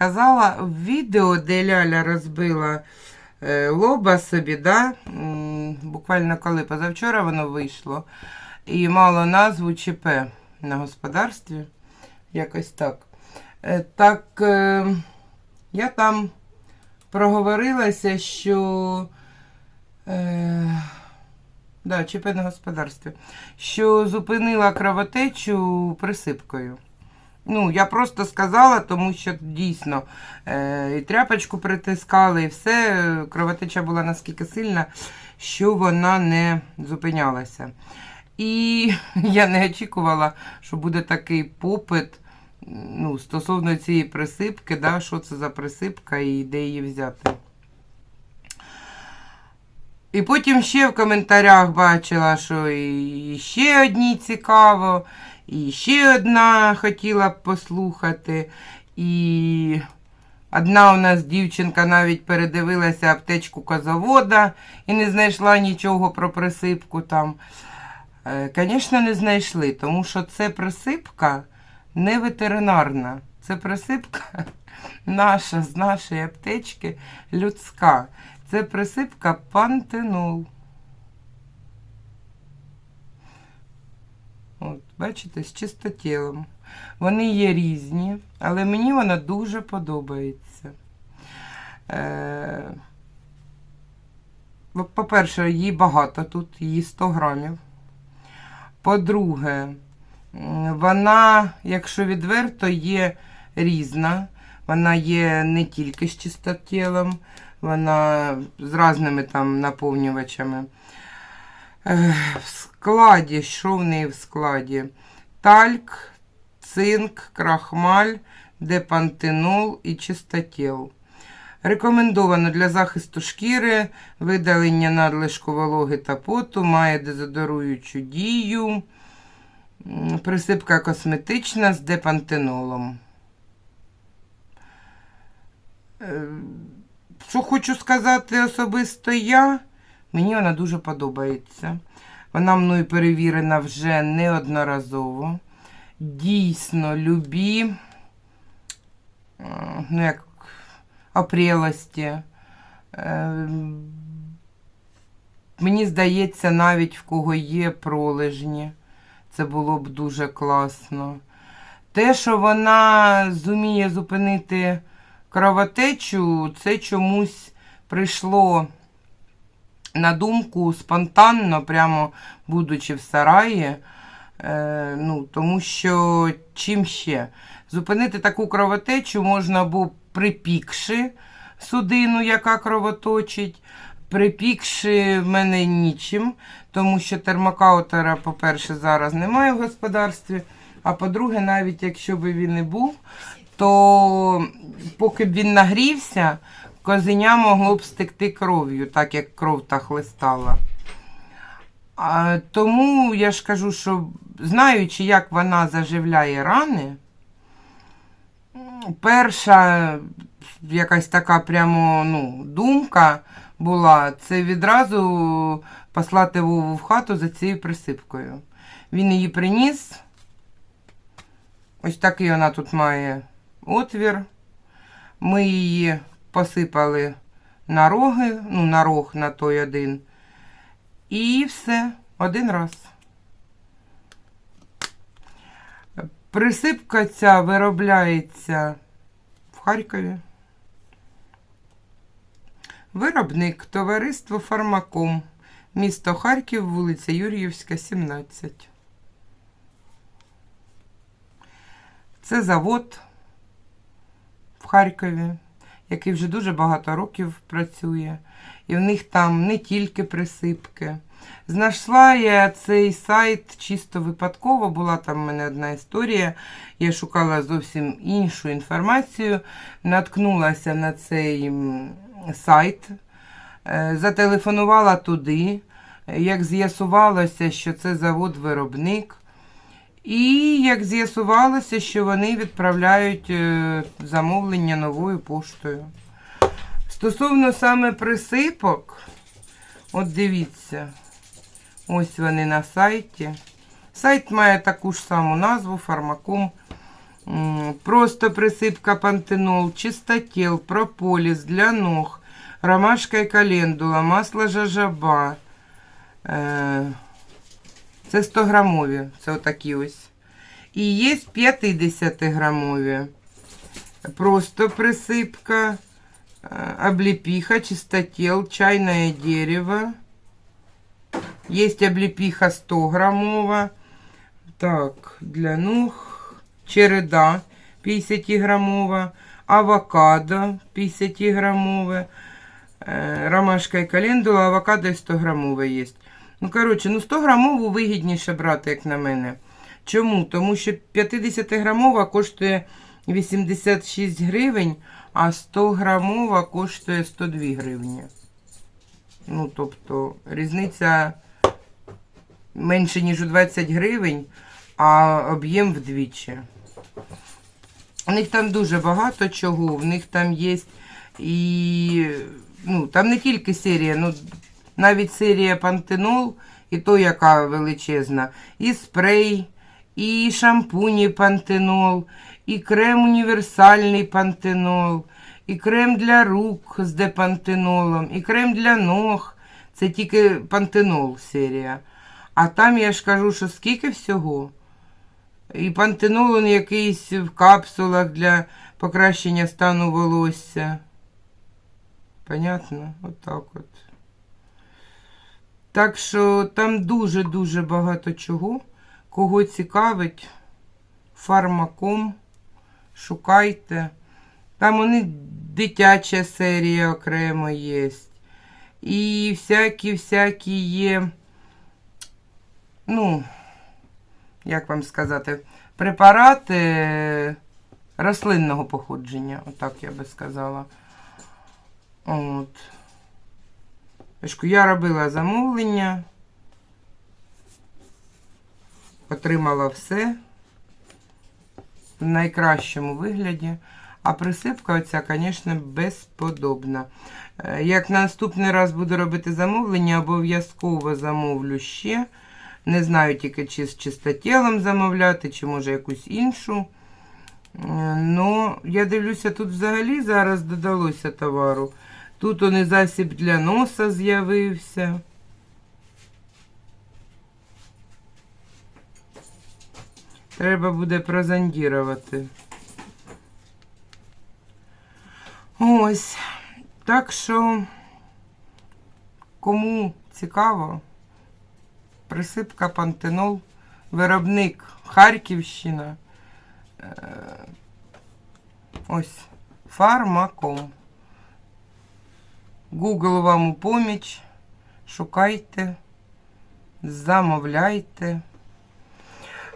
Сказала в відео, де Ляля розбила е, лоба собі, да? буквально коли позавчора воно вийшло, і мало назву ЧП на господарстві. Якось так. Е, так е, я там проговорилася, що. Е, да, ЧП на господарстві, що зупинила кровотечу присипкою. Ну, я просто сказала, тому що дійсно е, і тряпочку притискали, і все. Кровотеча була наскільки сильна, що вона не зупинялася. І я не очікувала, що буде такий попит ну, стосовно цієї присипки, да, що це за присипка і де її взяти. І потім ще в коментарях бачила, що і ще одній цікаво, і ще одна хотіла б послухати. І одна у нас дівчинка навіть передивилася аптечку козавода і не знайшла нічого про присипку там. Звісно, не знайшли, тому що це присипка не ветеринарна. Це присипка наша з нашої аптечки людська. Це присипка пантенол. От, бачите, з чистотілом. Вони є різні, але мені вона дуже подобається. Е, По-перше, її багато тут, її 100 грамів. По-друге, вона, якщо відверто, є різна. Вона є не тільки з чистотілом, вона з різними там наповнювачами. Е, В складі, що в неї в складі? Тальк, цинк, крахмаль, депантенол і чистотіл. Рекомендовано для захисту шкіри, видалення надлишку вологи та поту, має дезодоруючу дію, присипка косметична з депантенолом. Е, Що хочу сказати особисто я, мені вона дуже подобається. Вона мною перевірена вже неодноразово. Дійсно, любі, е, ну як опрілості. Е, Мені здається, навіть в кого є пролежні. Це було б дуже класно. Те, що вона зуміє зупинити кровотечу, це чомусь прийшло на думку спонтанно, прямо будучи в сараї. Е, ну, тому що чим ще? Зупинити таку кровотечу можна або припікши судину, яка кровоточить. Припікши в мене нічим, тому що термокаутера, по-перше, зараз немає в господарстві. А по-друге, навіть якщо б він і був, то поки б він нагрівся, козеня могло б стекти кров'ю, так як кров та хлистала. А, тому я ж кажу, що знаючи, як вона заживляє рани, перша якась така прямо ну, думка була це відразу послати Вову в хату за цією присипкою. Він її приніс. Ось такий вона тут має отвір. Ми її посипали на роги, ну, на рог на той один. І все, один раз. Присипка ця виробляється в Харкові. Виробник товариство Фармаком. Місто Харків, вулиця Юріївська, 17. Це завод в Харкові, який вже дуже багато років працює. І в них там не тільки присипки. Знайшла я цей сайт чисто випадково, була там в мене одна історія. Я шукала зовсім іншу інформацію, наткнулася на цей сайт, е, зателефонувала туди. Як з'ясувалося, що це завод-виробник, І як з'ясувалося, що вони відправляють е, замовлення новою поштою. Стосовно саме присипок, от дивіться, ось вони на сайті. Сайт має таку ж саму назву фармаком. М, Просто присипка пантенол, чистотел, прополіс для ног, ромашка і календула, масло жажаба. Е, Це 100 грамові, це отакі ось. І є 50 грамові. Просто присипка, е, облепиха, чистотел, чайное дерево. Есть облепиха 100 граммова. Так, для ног. Череда 50 граммова. Авокадо 50 граммове. Е, Ромашка і календула, авокадо і 100 грамове є. Ну, коротше, ну 100 грамову вигідніше брати, як на мене. Чому? Тому що 50 грамова коштує 86 гривень, а 100 грамова коштує 102 гривні. Ну, тобто, різниця менше, ніж у 20 гривень, а об'єм вдвічі. У них там дуже багато чого. В них там є і. Ну, там не тільки серія, ну навіть серія пантенол, і то, яка величезна, і спрей, і шампуні пантенол, і крем універсальний пантенол, і крем для рук з депантенолом, і крем для ног. Це тільки пантенол серія. А там я ж кажу, що скільки всього. І пантенол он якийсь в капсулах для покращення стану волосся. Понятно? Отак от. Так що там дуже-дуже багато чого. Кого цікавить, фармаком, шукайте. Там вони дитяча серія окремо є. І всякі-всякі є, ну, як вам сказати, препарати рослинного походження, отак я би сказала. От. Я робила замовлення, отримала все в найкращому вигляді. А присипка оця, звісно, безподобна. Е, Як наступний раз буду робити замовлення, обов'язково замовлю ще. Не знаю тільки, чи з чистотілом замовляти, чи може якусь іншу. Ну, я дивлюся, тут взагалі зараз додалося товару. Тут он і засіб для носа з'явився. Треба буде прозондірувати. Ось. Так що, кому цікаво, присипка пантенол, виробник Харківщина. Е, Ось фармаком. Google вам у поміч. Шукайте, замовляйте.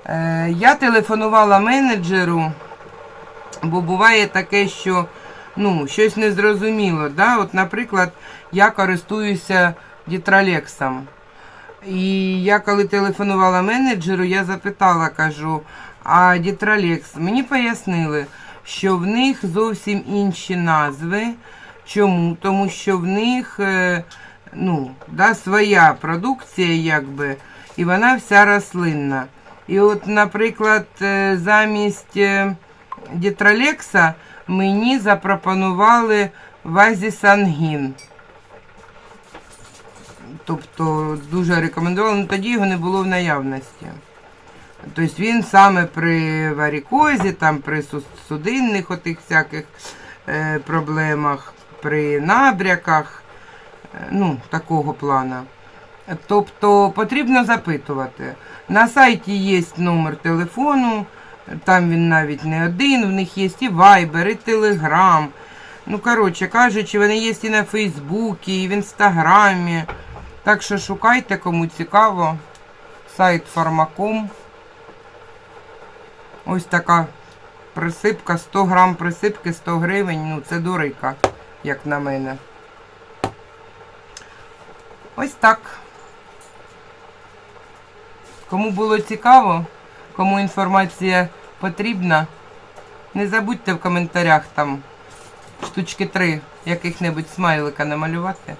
Е, я телефонувала менеджеру, бо буває таке, що ну, щось незрозуміло. Да? От, наприклад, я користуюся дітралексом. І я коли телефонувала менеджеру, я запитала, кажу, а дітралекс, мені пояснили, що в них зовсім інші назви. Чому? Тому що в них е, ну, да, своя продукція, якби, і вона вся рослинна. І от, наприклад, е, замість е, дітралекса мені запропонували вазісангін. Тобто дуже рекомендували, але тоді його не було в наявності. Тобто він саме при варікозі, там при судинних отих всяких е, проблемах, при набряках, е, ну, такого плана. Тобто потрібно запитувати. На сайті є номер телефону, там він навіть не один, в них є і Viber, і Telegram. Ну, коротше кажучи, вони є і на Фейсбуці, і в Інстаграмі. Так що шукайте, кому цікаво. Сайт фармаком. Ось така присипка, 100 грам присипки, 100 гривень. Ну, це дурика, як на мене. Ось так. Кому було цікаво, Кому інформація потрібна, не забудьте в коментарях там штучки три яких-небудь смайлика намалювати.